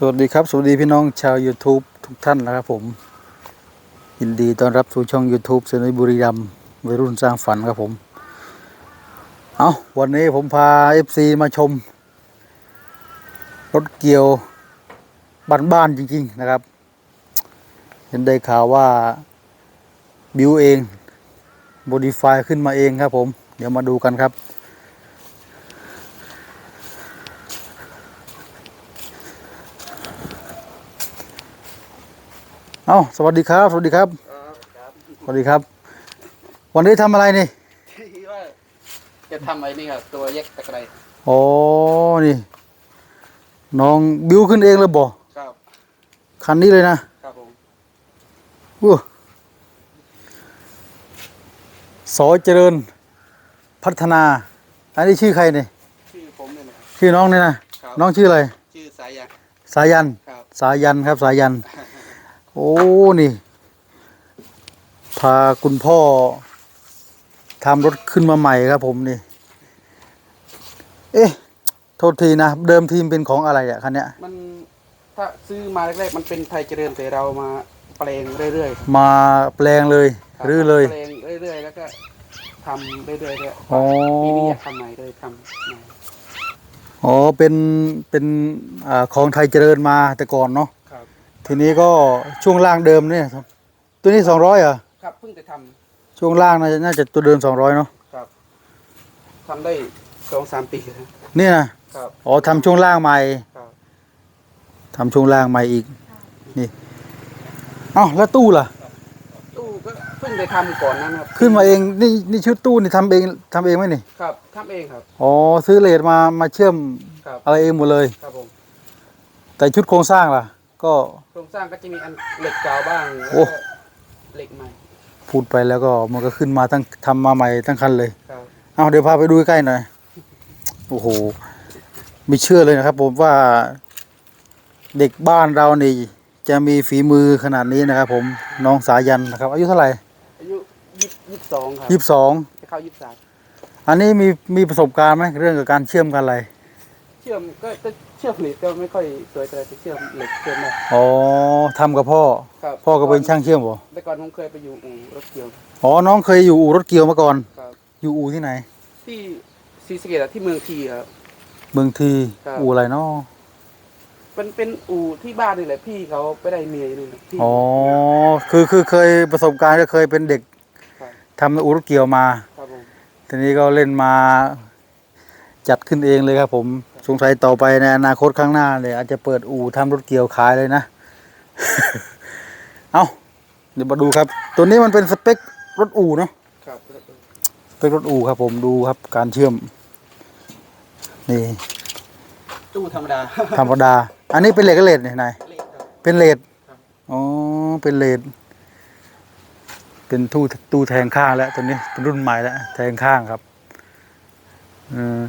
สวัสดีครับ สวัสดีพี่น้องชาว YouTube ทุกท่านนะครับผม ยินดีต้อนรับสู่ช่อง YouTube เซนบุรีรัมวัยรุ่นสร้างฝันครับผม เอาวันนี้ผมพา FC มาชม รถเกี่ยวบ้านๆจริง ๆ นะครับ เห็นได้ข่าวว่า บิวเองโ o ดิฟายขึ้นมาเองครับผม เดี๋ยวมาดูกันครับ เอาสวัสดีครับ สวัสดีครับ สวัสดีครับ วันนี้ทำอะไรนี่ที่ว่าจะทำไอ้นี่ครับตัวแยกตะไคร้โอ้นี่ น้องบิวขึ้นเองเลยบ่ครับคันนี้เลยนะครับผมอู้สอเจริญ พัฒนา อันนี้ชื่อใครเนี่ยชื่อผมเนี่ยนะครับ ชื่อน้องเนี่ยนะครับน้องชื่ออะไร ชื่อสายยางสายันครับ สายันครับสายัน โอ้ นี่ พาคุณพ่อทำรถขึ้นมาใหม่ครับผมนี่ เอ๊ะ โทษทีนะ เดิมทีมเป็นของอะไรอะคันเนี้ย มันถ้าซื้อมาแรกๆมันเป็นไทยเจริญแต่เรามาแปลงเรื่อยๆครับมาแปลงเลยครับรื้อเลย แปลงเรื่อยๆแล้วก็ทำเรื่อยๆเลยอ๋อ ปีนี้อยากทำใหม่เลยทำใหม่อ๋อ เป็น เป็นอ่าของไทยเจริญมาแต่ก่อนเนาะครับ ทีนี้ก็ช่วงล่างเดิมเนี่ยตัวนี้สองร้อยเหรอครับเพิ่งจะทำช่วงล่างน่าจะน่าจะตัวเดิมสองร้อยเนาะครับทำได้สองสามปีแล้วนี่นะ ครับ อ๋อทำช่วงล่างใหม่ครับ ทำช่วงล่างใหม่อีก นี่ เอ้าแล้วตู้ล่ะ ตู้ก็เพิ่งได้ทำก่อนนั้นครับขึ้นมาเองนี่นี่ชุดตู้นี่ทำเองทำเองไหมนี่ ครับทำเองครับ อ๋อซื้อเลดมามาเชื่อมครับ อะไรเองหมดเลย ครับผมแต่ชุดโครงสร้างล่ะ ก็โครงสร้างก็จะมีอันเหล็กกาวบ้างแล้วโอ้ก็เหล็กใหม่พูดไปแล้วก็มันก็ขึ้นมาทั้งทำมาใหม่ทั้งคันเลย ครับเอาเดี๋ยวพาไปดูใกล้ๆหน่อย โอ้โห ไม่เชื่อเลยนะครับ ผมว่าเด็กบ้านเรานี่ จะมีฝีมือขนาดนี้นะครับ ผมน้องสายันนะครับ อายุเท่าไหร่อายุยี่สิบสองครับยี่สิบสองจะเข้ายี่สิบสามอันนี้มีมีประสบการณ์ไหมเรื่องกับการเชื่อมกันอะไร เชื่อมก็ก็เชื่อมเหล็กก็ไม่ค่อยสวยแต่จะเชื่อมเหล็กเชื่อมได้อ๋อทำกับพ่อ ครับพ่อก็เป็นช่างเชื่อมบ่แต่ก่อนผมเคยไปอยู่อู่รถเกี่ยว อ๋อน้องเคยอยู่อู่รถเกียวมาก่อน ครับ อยู่อู่ที่ไหน ที่ซีสะเกตที่เมืองทีครับ เมืองทีครับ อู่อะไรเนาะเป็นเป็นอู่ที่บ้านนี่แหละพี่เขาไปได้เมียนี่แหละพี่อ๋อคือคือเคยประสบการณ์ก็เคยเป็นเด็กครับทำอู่รถเกียวมา ครับผมทีนี้ก็เล่นมาจัดขึ้นเองเลยครับผม สงสัยต่อไปในอนาคตข้างหน้าเลยอาจจะเปิดอู่ทำรถเกี่ยวขายเลยนะ เอาเดี๋ยวมาดูครับ ตัวนี้มันเป็นสเปครถอู่เนาะครับสเปครถอู่ครับ ผมดูครับการเชื่อม นี่ ตู้ธรรมดาธรรมดา อันนี้เป็นเหล็กกับเลดเนี่ยนายเหล็กครับ เป็นเลดครับ อ๋อเป็นเลดเป็นตู้ตู้แทงข้างแล้วตัวนี้เป็นรุ่นใหม่แล้วแทงข้างครับอืม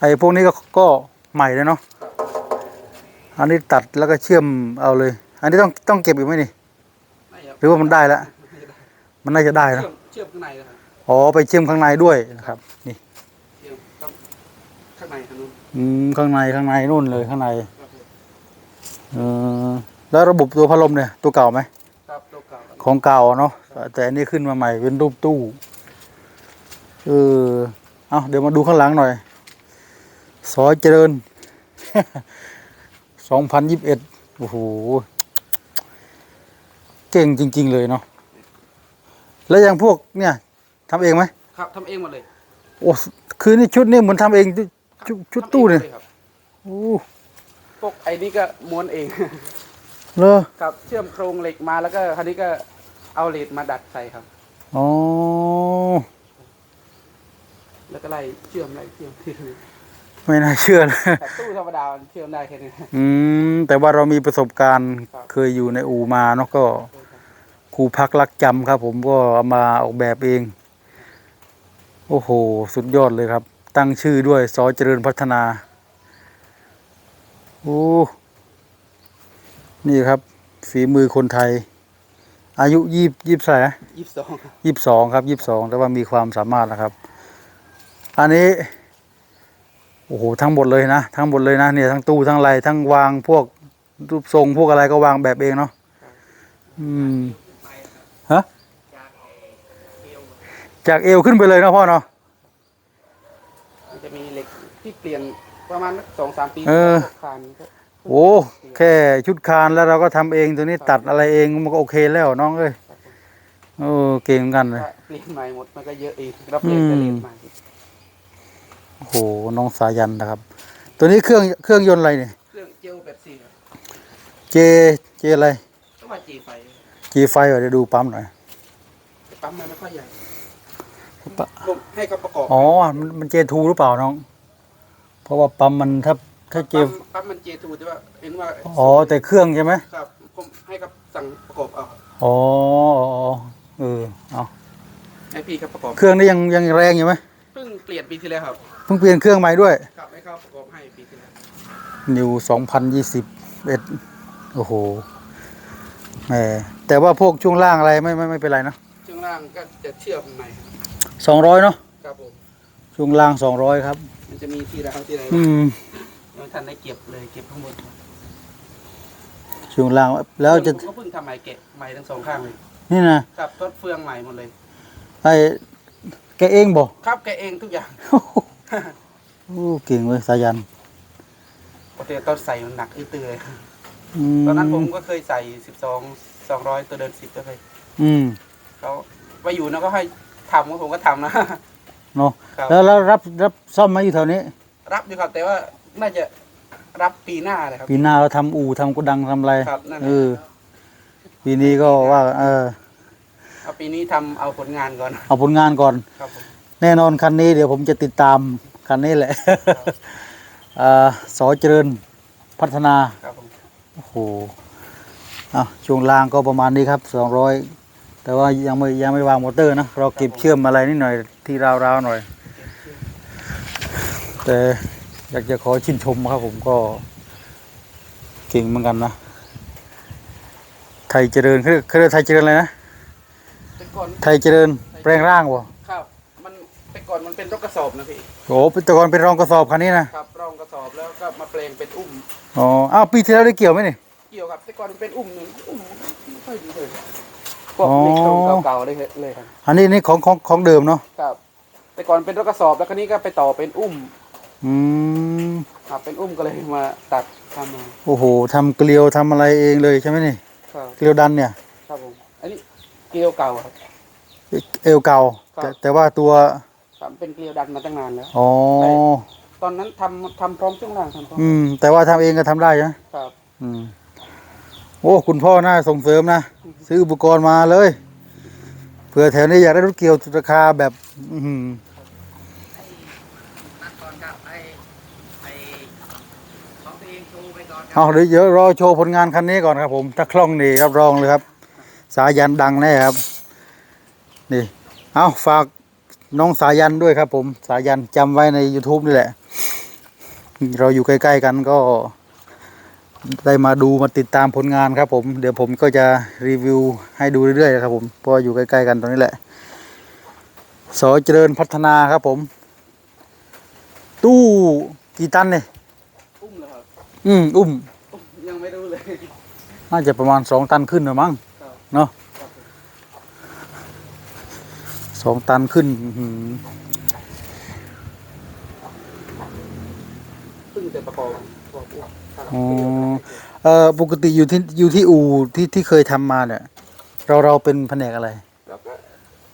ไอ้พวกนี้ก็ก็ใหม่เลยเนาะครับอันนี้ตัดแล้วก็เชื่อมเอาเลย อันนี้ต้องต้องเก็บอีกไหมนี่ไม่ครับหรือว่ามันได้แล้วมันน่าจะได้เชื่นะอมเชื่อมข้างในนะครับอ๋อไปเชื่อมข้างในด้วยนะครับ นี่เชื่อมต้องข้างในทางนู้นอืมข้างในข้างในนู่นเลยข้างในครับผมเออแล้วระบบตัวพัดลมเนี่ยตัวเก่าไหมครับตัวเก่าของเก่าเนาะแต่อันนี้ขึ้นมาใหม่เป็นรูปตู้เออเอาเดี๋ยวมาดูข้างหลังหน่อย ซอยเจริญสองพันยิบเอ็ดโอ้โห เก่งจริง ๆ เลยเนาะ แล้วอย่างพวกเนี่ยทำเองไหม ครับทำเองหมดเลยโอ้ คือนี่ชุดนี้เหมือนทำเองชุดชุดทำองตู้เนี่ยหมลครับโอ้พวกไอ้นี่ก็ม้วนเอง เลอครับเชื่อมโครงเหล็กมาแล้วก็คราวนี้ก็เอาเหล็กมาดัดใส่ครับ อ๋อ แล้วก็ไล่เชื่อมไล่เชื่อม ไม่น่าเชื่อเลยแต่ตู้ธรรมดามันเชื่อมได้แค่นี้ อืมแต่ว่าเรามีประสบการณ์ครับ เคยอยู่ในอู่มาเนาะก็ครูพักรักจำครับ ผมก็เอามาออกแบบเอง โอ้โห สุดยอดเลยครับ ตั้งชื่อด้วยสอเจริญพัฒนาโอ้นี่ครับ ฝีมือคนไทย อายุยี่ยี่สิบเท่าไหร่นะยี่สิบสองยี่สิบสองครับยี่สิบสองแต่ว่ามีความสามารถนะครับ อันนี้ โอ้โหทั้งหมดเลยนะทั้งหมดเลยนะเนี่ยทั้งตู้ทั้งไรทั้งวางพวกรูปทรงพวกอะไรก็วางแบบเองเนาะอืมฮะจากเอวขึ้นไปเลยเนาะพ่อเนาะมันจะมีเหล็กที่เปลี่ยนประมาณสองสามปีเออคานก็โอ้แค่ชุดคานแล้วเราก็ทำเองตัวนี้ตัดอะไรเองมันก็โอเคแล้วน้องเอ้ยโอ้เก่งเหมือนกันเลยถ้าเปลี่ยนใหม่หมดมันก็เยอะอีกรับเปลี่ยนก็เรียนใหม่ โอ้โหน้องสายันนะครับ ตัวนี้เครื่องเครื่องยนต์อะไรเนี่ยเครื่องเจลแบบสี่ครับเจเจอะไรต้องมาจีไฟจีไฟเหรอเดี๋ยวดูปั๊มหน่อยแต่ปั๊มมันไม่ค่อยใหญ่ปะลมให้เขาประกอบ อ๋อ มันมันเจทูหรือเปล่าน้อง เพราะว่าปั๊มมันถ้าถ้าเจปั๊มปั๊มมันเจทูแต่ว่าเห็นว่าอ๋อแต่เครื่องใช่ไหมครับผมให้กับสั่งประกอบเอาอ๋ออ๋อเออเอาให้พี่เขาประกอบ เครื่องนี้ยังยังแรงอยู่ไหมเพิ่งเปลี่ยนปีที่แล้วครับเพิ่งเปลี่ยนเครื่องใหม่ด้วยครับให้เขาประกอบให้ปีที่แล้วนิวสองพันยี่สิบเอ็ดโอ้โหแหมแต่ว่าพวกช่วงล่างอะไรไม่ไม่ไม่เป็นไรนะช่วงล่างก็จะเชื่อมใหม่สองร้อยเนาะครับผมช่วงล่างสองร้อยครับ มันจะมีที่เราที่ไหนอืมยังทันได้เก็บเลยเก็บข้างบนช่วงล่างแล้วจะผมก็เพิ่งทำใหม่เกะใหม่ทั้งสองข้างเลยนี่นะครับทดเฟืองใหม่หมดเลยไอ้ แกเองบอกครับแกะเองทุกอย่างโอ้เก่งเว้ยสายันปกติตอนใส่มันหนักอื้อเตือยอืตอนนั้นผมก็เคยใส่สิบสองสองร้อยตัวเดินสิบก็เคยอืมเขาไปอยู่นะก็ให้ทำก็ผมก็ทำนะเนาะครับแล้วแล้วรับรับซ่อมมาอยู่แถวนี้ รับอยู่ครับแต่ว่าน่าจะรับปีหน้าเลยครับ ปีหน้าเราทำอู่ทำกระดังทำอะไรครับนั่นแหเอละอปีนี้ก็ว่า เออเอา ปีนี้ทำเอาผลงานก่อนเอาผลงานก่อน ครับผมแน่นอนคันนี้เดี๋ยวผมจะติดตามคันนี้แหละอ่าสอเจริญพัฒนา ครับผมโอ้โหอะช่วงล่างก็ประมาณนี้ครับสองร้อยแต่ว่ายังไม่ยังไม่วางมอเตอร์นะ เราเก็บเชื่อมอะไรนิดหน่อยที่ราวๆหน่อย แต่อยากจะขอชื่นชมครับผมก็เก่งเหมือนกันนะ ไทยเจริญเขาเรียกเขาเรียกไทยเจริญอะไรนะแต่ ก่อนไทยเจริญแปลงร่างวะครับ มันแต่ก่อนมันเป็นรถกระสอบนะพี่โอ้เป็นแตะกอนเป็นรองกระสอบคันนี้นะครับรองกระสอบแล้วก็มาแปลงเป็นอุ้มอ๋ออ้าวปีที่แล้วได้เกี่ยวไหมนี่เกี่ยวครับแต่ก่อนมันเป็นอุ้มหนึ่งอุ้มไม่ค่อยดีเลยพวกเล็กตรงเก่าๆเลยเลยครับอันนี้นี่ของของของเดิมเนาะครับ แต่ก่อนเป็นรถกระสอบแล้วคันนี้ก็ไปต่อเป็นอุ้มอืมครับเป็นอุ้มก็เลยมาตัดทำมาโอ้โหทำเกลียวทำอะไรเองเลยใช่ไหมนี่ ครับเกลียวดันเนี่ย ครับผมอันนี้เกลียวเก่าครับ เอวเก่าครับแต่แต่ว่าตัวครับเป็นเกลียวดันมาตั้งนานแล้ว อ๋อตอนนั้นทำทำพร้อมช่วงล่างทำพร้อมอืม แต่ว่าทำเองก็ทำได้ใช่ไหมครับอืมโอ้คุณพ่อน่าส่งเสริมนะ ซื้ออุปกรณ์มาเลยเผื่อแถวนี้อยากได้รถเกี่ยวราคาแบบ อือหือนัดก่อนครับไอไอของตัวเองโชว์ไปก่อนครัเอาเดี๋ยวเดี๋ยวรอโชว์ผลงานคันนี้ก่อนครับผม ถ้าคล่องนี่รับรองเลยครับ สายันดังแน่ครับ นี่ เอาฝากน้องสายันด้วยครับ ผม สายันจำไว้ใน YouTube นี่แหละ เราอยู่ใกล้ ๆ กันก็ได้มาดูมาติดตามผลงานครับ ผม เดี๋ยวผมก็จะรีวิวให้ดูเรื่อยๆครับ ผมเพราะว่าอยู่ใกล้ๆกันตรงนี้แหละสอเจริญพัฒนาครับ ผม ตู้กี่ตันเนี่ยอุ้มเหรอครับอืมอุ้มอุ้มยังไม่รู้เลย น่าจะประมาณสองตันขึ้นหรือมั้งครับเนาะ ครับผม ส องตันขึ้นอื้อหือเพิ่งจะประกอบประกอบอุ้มครับอ๋อเอ่อปกติอยู่ที่อยู่ที่อู่ที่ที่เคยทำมาเนี่ย เราเราเป็นแผนกอะไรแล้วก็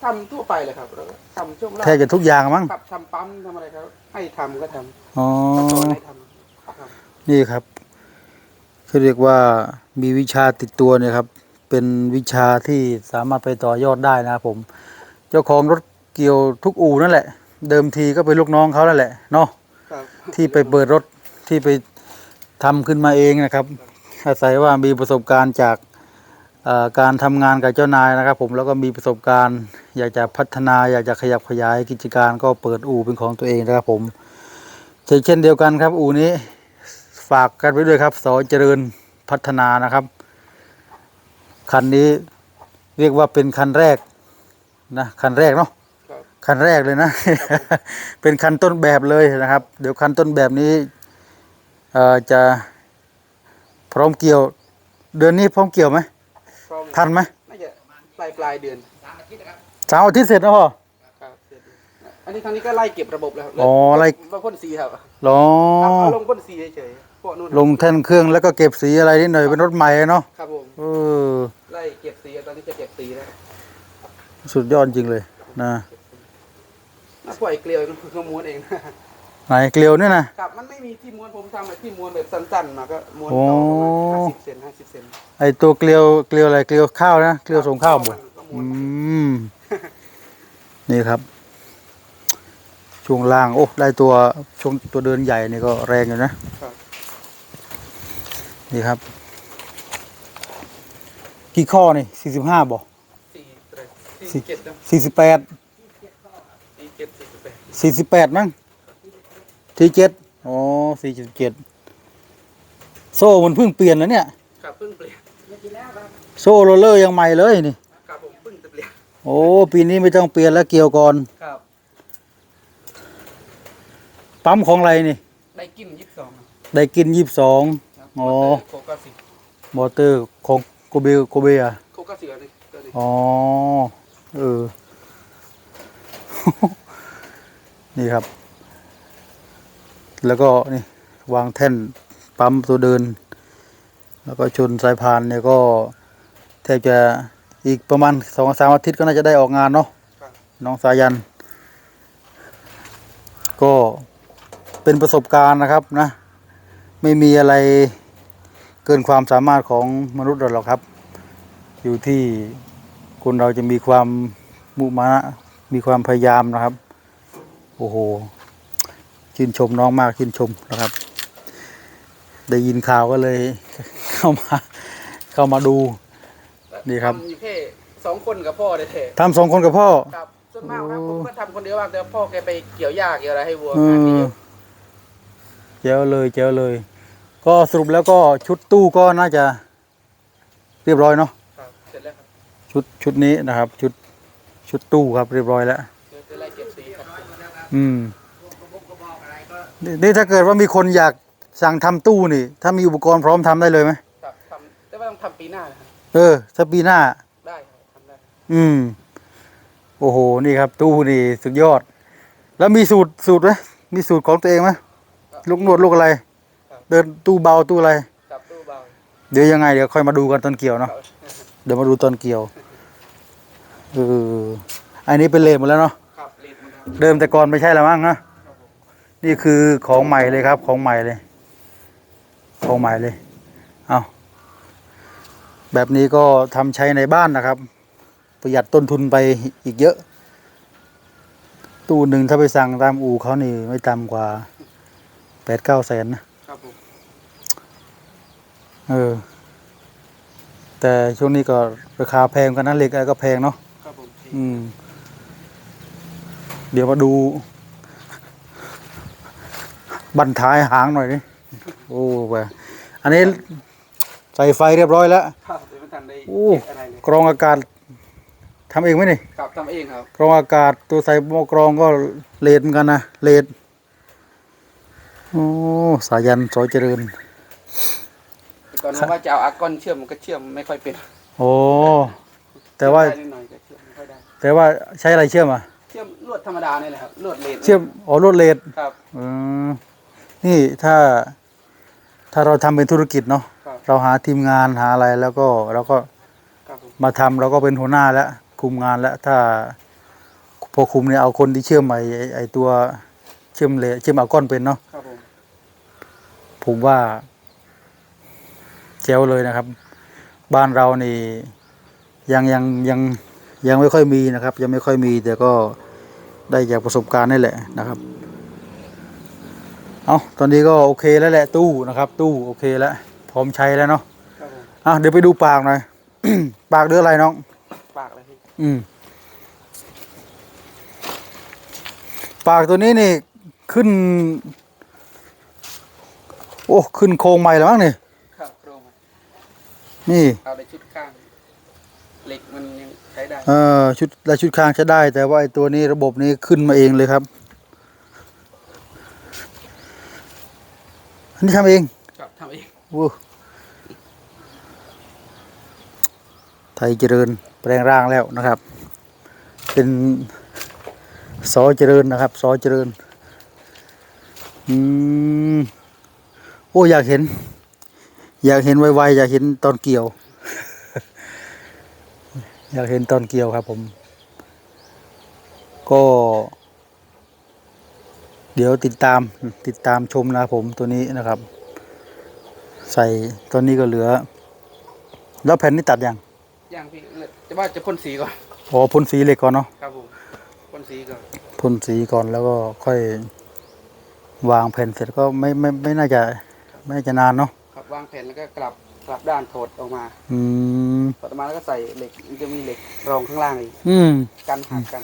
ทำทั่วไปเลยครับแล้วก็ทำช่วงล่างแทบจะทุกอย่างมั้งครับทำปั๊มทำอะไรครับ ให้ทำก็ทอ๋อำก็สอนให้ทำครับนี่ครับเขาเรียกว่ามีวิชาติดตัวเนี่ยครับ เป็นวิชาที่สามารถไปต่อยอดได้นะครับผม เจ้าของรถเกี่ยวทุกอู่นั่นแหละ เดิมทีก็เป็นลูกน้องเขานั่นแหละเนาะครับที่ไปเปิดรถที่ไปทำขึ้นมาเองนะครับ อาศัยว่ามีประสบการณ์จากเอ่อการทำงานกับเจ้านายนะครับ ผมแล้วก็มีประสบการณ์ อยากจะพัฒนาอยากจะขยับขยายกิจการก็เปิดอู่เป็นของตัวเองนะครับผมเช่นเช่นเดียวกันครับอู่นี้ฝากกันไว้ด้วยครับสอเจริญพัฒนานะครับ คันนี้เรียกว่าเป็นคันแรก นะคันแรกเนาะครับคันแรกเลยนะ เป็นคันต้นแบบเลยนะครับ เดี๋ยวคันต้นแบบนี้เอ่อจะพร้อมเกี่ยว เดือนนี้พร้อมเกี่ยวไหมพร้อมทันไหมน่าจะปลายปลายเดือนสามอาทิตย์เสร็จแล้วพ่อครับเสร็จอันนี้ทางนี้ก็ไล่เก็บระบบแล้วอ๋อไล่มาพ่นสีครับหรอเอาเอาลงพ่นสีเฉยๆพวกนู้นลงแท่นเครื่องแล้วก็เก็บสีอะไรนิดหน่อยเป็นรถใหม่เนาะครับผมเออไล่เก็บสีตอนนี้จะเก็บสีแล้ว สุดยอดจริงเลยนะน่าปล่อยเกลียวก็ม้วนเองไหนเกลียวเนี่ยนะครับมันไม่มีที่ม้วนผมทำแบบที่ม้วนแบบสั้นๆมาก็ม้วนโอ้ต่อประมาณห้าสิบเซนห้าสิบเซนไอตัวเกลียวเกลียวอะไรเกลียวข้าวนะเกลียวส่งข้าวบ่ก็ม้วอืนมนี่ครับ ช่วงล่างโอ้ได้ตัวช่วงตัวเดินใหญ่นี่ก็แรงอยู่นะครับนี่ครับ กี่ข้อนี่สี่สิบห้าบ่สี่เท่าไหร่ สี่สิบเจ็ดนะสี่สิบแปดสี่เจ็ดสี่สิบแปดสี่สิบแปดมั้งสี่เจ็ดอ๋อสี่สิบเจ็ดโซ่มันเพิ่งเปลี่ยนแล้วเนี่ยครับเพิ่งเปลี่ยนโซ่โรลเลอร์ยังใหม่เลยนี่ครับผมเพิ่งจะเปลี่ยนโอ้ปีนี้ไม่ต้องเปลี่ยนแล้วเกี่ยวก่อนครับปั๊มของอะไรนี่ ได้กินยี่สิบสองได้กินยี่สิบสองอ๋อโคก้าสิมอเตอร์ของโกเบโกเบอะโคก้าสิอันนี้ตัวนี้อ๋อเออ นี่ครับ แล้วก็นี่วางแท่นปั๊มตัวเดิน แล้วก็ชนสายพานเนี่ยก็แทบจะอีกประมาณสองสามอาทิตย์ก็น่าจะได้ออกงานเนาะครับน้องสายัน ก็เป็นประสบการณ์นะครับนะ ไม่มีอะไรเกินความสามารถของมนุษย์เราหรอกครับ อยู่ที่คนเราจะมีความมุมานะ มีความพยายามนะครับ โอ้โหชื่นชมน้องมากชื่นชมนะครับ ได้ยินข่าวก็เลย เข้ามา เข้ามาดู นี่ครับ ทำอยู่แค่สองคนกับพ่อได้แท้ทำสองคนกับพ่อ ครับส่วนมากครับโอ้ผมก็ทำคนเดียวบ้างแต่พ่อแกไปเกี่ยวหญ้าเกี่ยวอะไรให้วัวเออ งานนี้เยอะเจ้าเลยเจ้าเลย ก็สรุปแล้วก็ชุดตู้ก็น่าจะ เรียบร้อยเนาะ ครับเสร็จแล้วครับชุดชุดนี้นะครับ ชุด ชุดตู้ครับเรียบร้อยแล้วเดี๋ยวจะไล่เก็บสีครับอืมนี่นี่ถ้าเกิดว่ามีคนอยากสั่งทำตู้นี่ ถ้ามีอุปกรณ์พร้อมทำได้เลยไหมครับทำแต่ว่าต้องทำปีหน้านะครับเออถ้าปีหน้าได้ครับทำได้ อืม โอ้โหนี่ครับ ตู้นี่สุดยอด แล้วมีสูตรสูตรไหมมีสูตรของตัวเองไหมลูกหนวดลูกอะไร เดินตู้เบาตู้อะไรจับตู้เบาเดี๋ยวยังไงเดี๋ยวค่อยมาดูกันตอนเกี่ยวเนาะครับเดี๋ยวมาดูตอนเกี่ยว เอออันนี้เป็นเลนหมดแล้วเนาะครับเลดมันครับเดิมแต่ก่อนไม่ใช่แล้วมั้งนะนี่คือของใหม่เลยครับ ของใหม่เลย ของใหม่เลย เอาแบบนี้ก็ทำใช้ในบ้านนะครับ ประหยัดต้นทุนไปอีกเยอะ ตู้หนึ่งถ้าไปสั่งตามอู่เขานี่ไม่ต่ำกว่าแปดเก้าแสนนะครับผมเออแต่ช่วงนี้ก็ราคาแพงกันนะเหล็กอะไรก็แพงเนาะครับผม อืม เดี๋ยวมาดู บันท้ายหางหน่อยนี่โอ้ไปอันนี้ใส่ไฟเรียบร้อยแล้วครับเดี๋ยวไม่ทันได้โอ้เก็บอะไรเลยกรองอากาศทำเองไหมนี่ครับทำเองครับกรองอากาศตัวใส่หม้อกรองก็เลดเหมือนกันนะเลดโอ้สายันสอยเจริญแต่ก่อนผมว่าจะเอาอากอนเชื่อมมันก็เชื่อมไม่ค่อยเป็นโอ้แต่ว่า แต่ว่าใช้อะไรเชื่อมอะเชื่อมลวดธรรมดานี่แหละครับลวดเลดเชื่อมอ๋อรวดเลดครับ อืมนี่ถ้า ถ้าเราทำเป็นธุรกิจเนาะครับ เราหาทีมงานหาอะไรแล้วก็เราก็ครับผมมาทำเราก็เป็นหัวหน้าแล้วคุมงานแล้วถ้า พอคุมเนี่ยเอาคนที่เชื่อมไอ้ไอ้ไอ้ตัวเชื่อมเลยเชื่อมเอาก้อนเป็นเนาะครับผมผมว่าเจ๋วเลยนะครับ บ้านเรานี่ยังยังยัง ยังไม่ค่อยมีนะครับ ยังไม่ค่อยมีแต่ก็ได้จากประสบการณ์นี่แหละนะครับ เอาตอนนี้ก็โอเคแล้วแหละตู้นะครับ ตู้โอเคแล้วพร้อมใช้แล้วเนาะครับผมอะเดี๋ยวไปดูปากหน่อย ปากเดืออะไรน้อง ปากเลยพี่อืมปากตัวนี้นี่ขึ้น โอ้ ขึ้นโครงใหม่แล้วมั้งนี่ครับโครงอะนี่เอาในชุดข้าง เหล็กมันยังใช้ได้เออชุดและชุดค้างใช้ได้ แต่ว่าไอ้ตัวนี้ระบบนี้ขึ้นมาเองเลยครับอันนี้ทำเองครับทำเองวู้ไทยเจริญแปลงร่างแล้วนะครับ เป็นซอเจริญนะครับซอเจริญอืมโอ้อยากเห็น อยากเห็นไวๆอยากเห็นตอนเกี่ยว อยากเห็นตอนเกี่ยวครับผม ก็ เดี๋ยวติดตามติดตามชมนะครับผมตัวนี้นะครับ ใส่ตอนนี้ก็เหลือ แล้วแผ่นนี้ตัดยังย่างพี่จะว่าจะพ่นสีก่อนอ๋อพ่นสีเหล็กก่อนเนาะครับผมพ่นสีก่อนพ่นสีก่อนแล้วก็ค่อยวางแผ่นเสร็จก็ไม่ไม่ไม่น่าจะไม่น่าจะนานเนาะครับวางแผ่นแล้วก็กลับกลับด้านโถดออกมา อืม ถอดออกมาแล้วก็ใส่เหล็กมันจะมีเหล็กรองข้างล่างอีกอืมกันหักกัน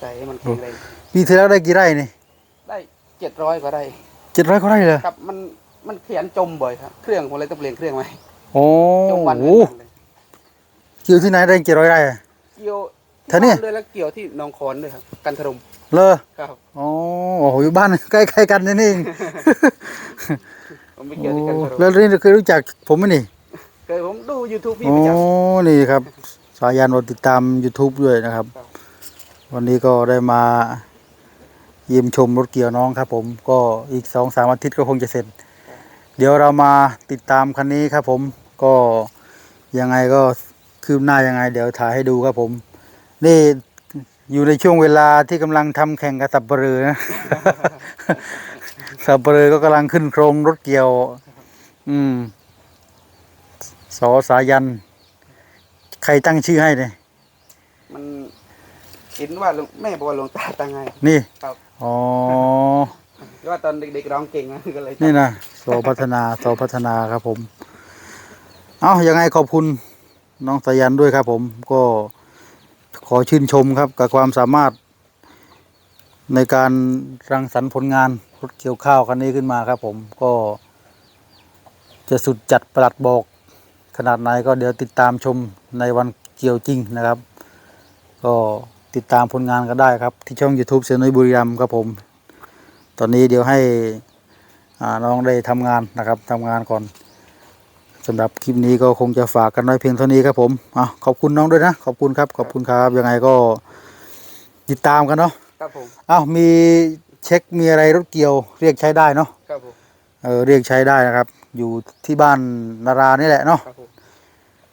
ใส่ให้มันแข็งแรงปีที่แล้วได้กี่ไร่นี่ได้เจ็ดร้อยก็ได้เจ็ดร้อยก็ไร่เลยครับมันมันเขียนจมบ่อยครับเครื่องผมเลยต้องเปลี่ยนเครื่องใหม่โอ้จมวันโหเว้นวันเลยเกี่ยวที่ไหนได้เจ็ดร้อยไร่อะ เกี่ยวแถวนี้ บ้เลยแล้วเกี่ยวที่หนองคอนด้วยครับ กันทรมเลอครับ อ๋อโอ้โหอยู่บ้าน ใกล้ๆกันนี่เองผมไปโอ้เกี่ยวที่กันทรมแล้วนี่เคยรู้จักผมไหมนี่ เคยผมดู YouTube พี่โอ้ประจำนี่ครับ สายันวันติดตาม YouTube ด้วยนะครับครับวันนี้ก็ได้มาเยี่ยมชมรถเกี่ยวน้องครับ ผมก็อีกสองสามอาทิตย์ก็คงจะเสร็จ เดี๋ยวเรามาติดตามคันนี้ครับผมก็ยังไงก็คืบหน้ายังไง เดี๋ยวถ่ายให้ดูครับผม นี่อยู่ในช่วงเวลาที่กำลังทำแข่งกับสับเปลือนะ สับเปลือก็กำลังขึ้นโครงรถเกี่ยว อืม สอสายัน ใครตั้งชื่อให้เนี่ยมันเห็นว่าหลวงแม่บอกว่าหลวงตาตั้งไงนี่ครับอ๋อว่าตอนเด็กๆร้องเก่งนะก็เลยนี่นะโสพัฒนาโสพัฒนาครับผม เอายังไงขอบคุณน้องสายันด้วยครับ ผมก็ขอชื่นชมครับกับความสามารถ ในการรังสรรค์ผลงานรถเกี่ยวข้าวคันนี้ขึ้นมาครับ ผมก็จะสุดจัดประหลัดบอก ขนาดไหนก็เดี๋ยวติดตามชมในวันเกี่ยวจริงนะครับ ก็ติดตามผลงานก็ได้ครับ ที่ช่อง YouTube เสียนุ้ยบุรีรัมย์ครับผม ตอนนี้เดี๋ยวให้อ่าน้องได้ทำงานนะครับทำงานก่อนสำหรับคลิปนี้ก็คงจะฝากกันไว้เพียงเท่านี้ครับผมอะขอบคุณน้องด้วยนะ ขอบคุณครับ ขอบคุณครับ ยังไงก็ติดตามกันเนาะ ครับผม อ้าวมีเช็คมีอะไรรถเกี่ยวเรียกใช้ได้เนาะ ครับผม เออเรียกใช้ได้นะครับ อยู่ที่บ้านนารานี่แหละเนาะครับผม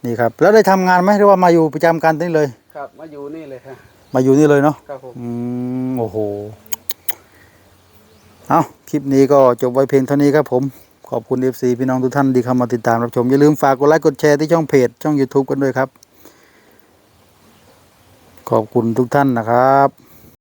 นี่ครับ แล้วได้ทำงานไหมหรือว่ามาอยู่ประจำการที่นี่เลย ครับมาอยู่นี่เลยครับมาอยู่นี่เลยเนาะ ครับผมอืมโอ้โห เอาคลิปนี้ก็จบไว้เพียงเท่านี้ครับผม ขอบคุณ FC พี่น้องทุกท่านที่เข้ามาติดตามรับชม อย่าลืมฝากกดไลค์กดแชร์ที่ช่องเพจ ช่อง YouTube กันด้วยครับ ขอบคุณทุกท่านนะครับ